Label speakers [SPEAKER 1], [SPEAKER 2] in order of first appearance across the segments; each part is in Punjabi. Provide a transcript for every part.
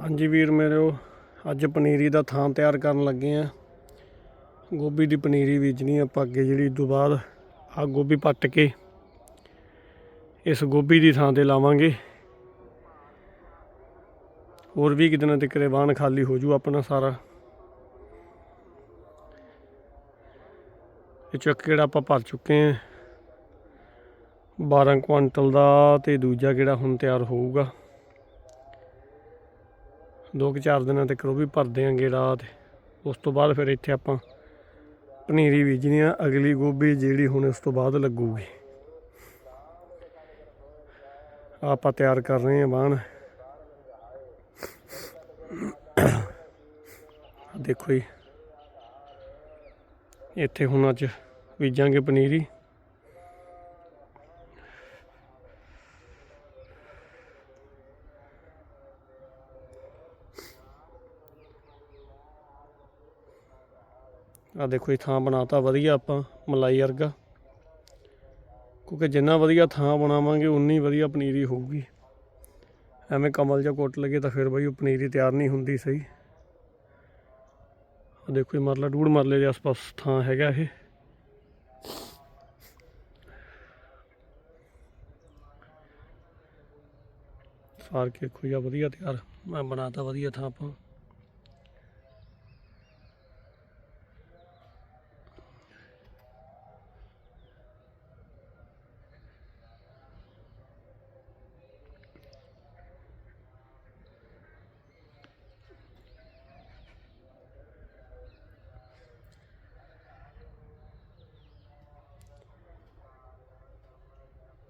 [SPEAKER 1] ਹਾਂਜੀ ਵੀਰ ਮੇਰਿਓ ਅੱਜ ਪਨੀਰੀ ਦਾ ਥਾਂ ਤਿਆਰ ਕਰਨ ਲੱਗੇ ਆ। ਗੋਭੀ ਦੀ ਪਨੀਰੀ ਬੀਜਣੀ ਆਪਾਂ ਅੱਗੇ ਜਿਹੜੀ ਤੋਂ ਬਾਅਦ। ਆ ਗੋਭੀ ਪੱਟ ਕੇ ਇਸ ਗੋਭੀ ਦੀ ਥਾਂ ਤੇ ਲਾਵਾਂਗੇ। ਹੋਰ ਵੀ ਕਿ ਦਿਨਾਂ ਤੱਕ ਵਾਹਣ ਖਾਲੀ ਹੋ ਜੂ ਆਪਣਾ ਸਾਰਾ। ਇਹ ਚੱਕ ਕਿਹੜਾ ਆਪਾਂ ਭਰ ਚੁੱਕੇ ਆ। 12 ਕੁਆਂਟਲ ਦਾ ਤੇ ਦੂਜਾ ਕਿਹੜਾ ਹੁਣ ਤਿਆਰ ਹੋਊਗਾ। ਦੋ ਕਿ ਚਾਰ ਦਿਨਾਂ ਤੱਕ ਉਹ ਵੀ ਭਰਦੇ ਆਂ ਗੇੜਾ ਤੇ ਉਸ ਤੋਂ ਬਾਅਦ ਫਿਰ ਇੱਥੇ ਆਪਾਂ ਪਨੀਰੀ ਬੀਜਣੀ ਆ, ਅਗਲੀ ਗੋਭੀ ਜਿਹੜੀ ਹੁਣ ਉਸ ਤੋਂ ਬਾਅਦ ਲੱਗੂਗੀ। ਆਪਾਂ ਤਿਆਰ ਕਰ ਰਹੇ ਹਾਂ ਬਾਣ ਦੇਖੋ ਜੀ। ਇੱਥੇ ਹੁਣ ਅੱਜ ਬੀਜਾਂਗੇ ਪਨੀਰੀ। ਆ ਦੇਖੋ ਇਹ ਥਾਂ ਬਣਾਤਾ ਵਧੀਆ ਆਪਾਂ, ਮਲਾਈ ਵਰਗਾ। ਕਿਉਂਕਿ ਜਿੰਨਾ ਵਧੀਆ ਥਾਂ ਬਣਾਵਾਂਗੇ, ਉਨੀ ਵਧੀਆ ਪਨੀਰੀ ਹੋਊਗੀ। ਐਵੇਂ ਕਮਲ ਜਾਂ ਕੁੱਟ ਲਗੇ ਤਾਂ ਫਿਰ ਬਈ ਉਹ ਪਨੀਰੀ ਤਿਆਰ ਨਹੀਂ ਹੁੰਦੀ ਸਹੀ। ਆ ਦੇਖੋ ਇਹ ਮਰਲਾ ਡੂੜ ਮਰਲੇ ਦੇ ਆਸ-ਪਾਸ ਥਾਂ ਹੈਗਾ ਇਹ। ਸਾਰ ਕੇ ਦੇਖੋ ਜਾਂ ਵਧੀਆ ਤਿਆਰ, ਮੈਂ ਬਣਾਤਾ ਵਧੀਆ ਥਾਂ ਆਪਾਂ।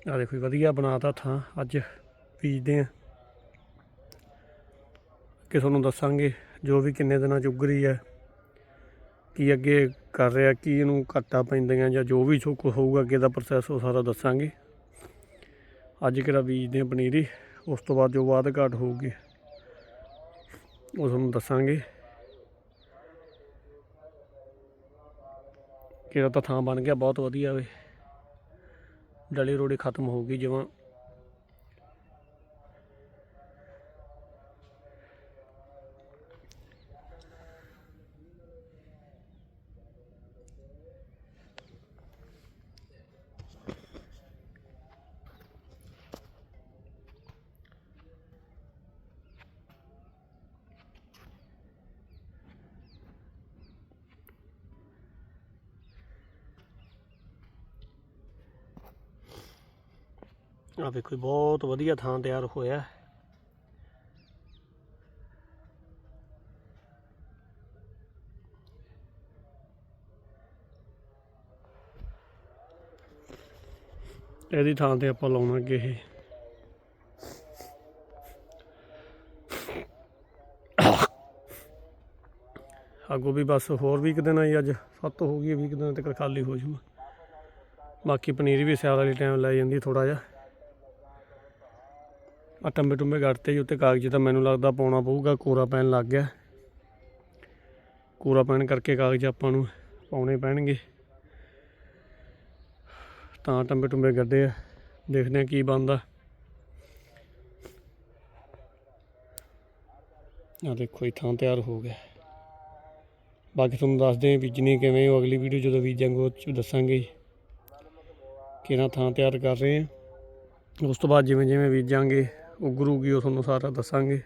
[SPEAKER 1] ਆ ਦੇਖੋ ਜੀ, ਵਧੀਆ ਬਣਾਤਾ ਥਾਂ ਅੱਜ ਬੀਜਦੇ ਆ ਕਿ ਤੁਹਾਨੂੰ ਦੱਸਾਂਗੇ ਜੋ ਵੀ ਕਿੰਨੇ ਦਿਨਾਂ ਚ ਉੱਗ ਰਹੀ ਹੈ ਕੀ ਅੱਗੇ ਕਰ ਰਿਹਾ ਕੀ ਇਹਨੂੰ ਘਾਟਾ ਪੈਂਦੀਆਂ ਜਾਂ ਜੋ ਵੀ ਕੁਛ ਹੋਊਗਾ ਅੱਗੇ ਦਾ ਪ੍ਰੋਸੈਸ ਉਹ ਸਾਰਾ ਦੱਸਾਂਗੇ। ਅੱਜ ਕਿਹੜਾ ਬੀਜਦੇ ਆ ਪਨੀਰੀ ਉਸ ਤੋਂ ਬਾਅਦ ਜੋ ਬਾਅਦ ਘਾਟ ਹੋਊਗੀ ਉਹ ਤੁਹਾਨੂੰ ਦੱਸਾਂਗੇ। ਕਿਹੜਾ ਤਾਂ ਥਾਂ ਬਣ ਗਿਆ ਬਹੁਤ ਵਧੀਆ ਵੇ। ਡਲੀ ਰੋੜੀ ਖਤਮ ਹੋ ਗਈ ਜਿਵੇਂ ਆ ਵੇਖੋ ਬਹੁਤ ਵਧੀਆ ਥਾਂ ਤਿਆਰ ਹੋਇਆ ਇਹਦੀ ਥਾਂ ਤੇ ਆਪਾਂ ਲਾਉਣਾ ਅੱਗੇ ਇਹ। ਅੱਗੋਂ ਵੀ ਬਸ ਹੋਰ ਵੀ ਇੱਕ ਦਿਨ ਆਈ, ਅੱਜ ਸੱਤ ਹੋ ਗਈ ਵੀਕ ਦਿਨ ਤੱਕ ਖਾਲੀ ਹੋ ਜੂਗਾ ਬਾਕੀ ਪਨੀਰ ਵੀ ਸਿਆਲ ਵਾਲੀ ਟਾਈਮ ਲੈ ਜਾਂਦੀ ਥੋੜਾ ਜਿਹਾ। ਆ ਟੰਬੇ ਟੁੰਬੇ ਗੱਡਤੇ ਜੀ ਉੱਤੇ ਕਾਗਜ਼ ਤਾਂ ਮੈਨੂੰ ਲੱਗਦਾ ਪਾਉਣਾ ਪਊਗਾ ਕੋਰਾ ਪੈਣ ਲੱਗ ਗਿਆ। ਕੋਰਾ ਪੈਣ ਕਰਕੇ ਕਾਗਜ਼ ਆਪਾਂ ਨੂੰ ਪਾਉਣੇ ਪੈਣਗੇ। ਤਾਂ ਟੰਬੇ ਟੁੰਬੇ ਗੱਡੇ ਆ, ਦੇਖਦੇ ਆ ਕੀ ਬਣਦਾ। ਆ ਦੇਖੋ ਇਹ ਥਾਂ ਤਿਆਰ ਹੋ ਗਿਆ। ਬਾਕੀ ਤੁਹਾਨੂੰ ਦੱਸਦੇ ਆ ਬੀਜਣੀ ਕਿਵੇਂ ਉਹ ਅਗਲੀ ਵੀਡੀਓ ਜਦੋਂ ਬੀਜਾਂਗੇ ਉਹ 'ਚ ਦੱਸਾਂਗੇ ਕਿਹੜਾ ਥਾਂ ਤਿਆਰ ਕਰ ਰਹੇ ਆ। ਉਸ ਤੋਂ ਬਾਅਦ ਜਿਵੇਂ ਜਿਵੇਂ ਬੀਜਾਂਗੇ ਉਗਰੂਗੀ ਉਹ ਤੁਹਾਨੂੰ ਸਾਰਾ ਦੱਸਾਂਗੇ।